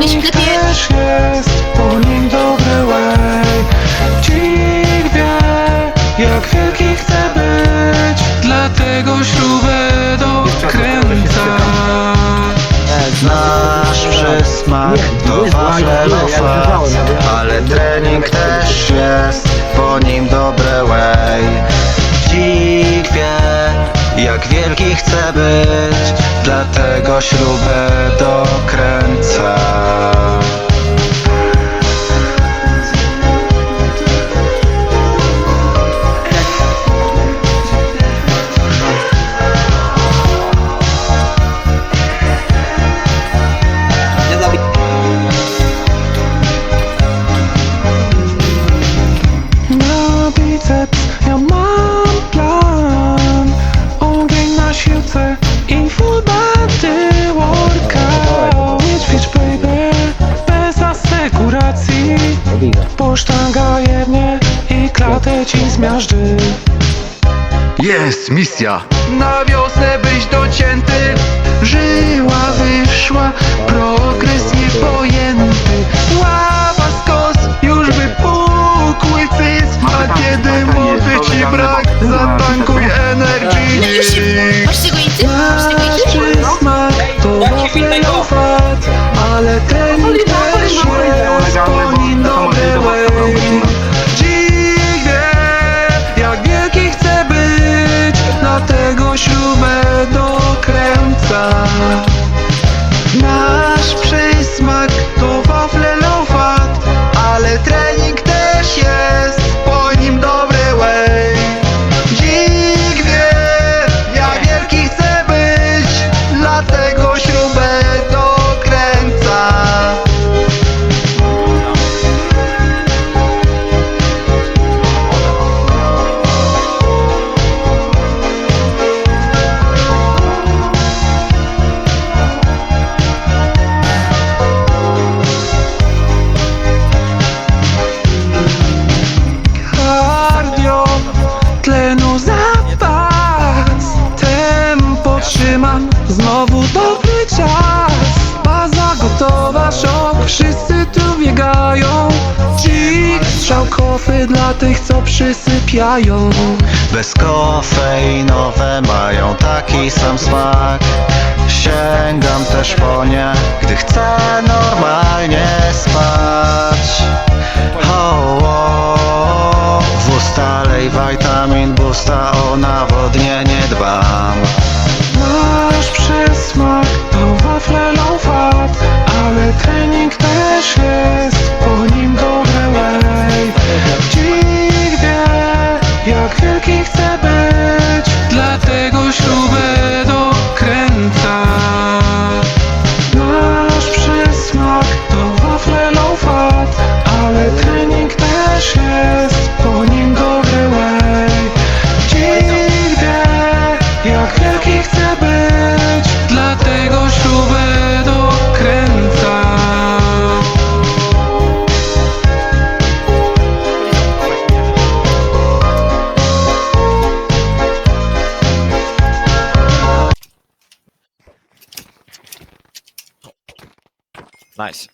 lepiej... też jest po nim dobry way Dzik wie, jak wielki chce być. Dlatego śrubę dokręca. Znasz przysmak jak wielki chce być Dlatego śrubę dokręca Posztanga jednie i klatę ci zmiażdży Jest misja! Na wiosnę byś docięty. Żyła wyszła Progres niepojęty. Ława skos Już wypukły cyst A kiedy mowy ci brak Zatankuj się... Masz przysmak to wafle fat Ale trening Dlatego kofy dla tych, co przysypiają. Bezkofeinowe mają taki sam smak. Sięgam też po nie, gdy chcę normalnie spać. Ho, ho. W usta lej witamin boosta, o nawodnienie dbam Nice.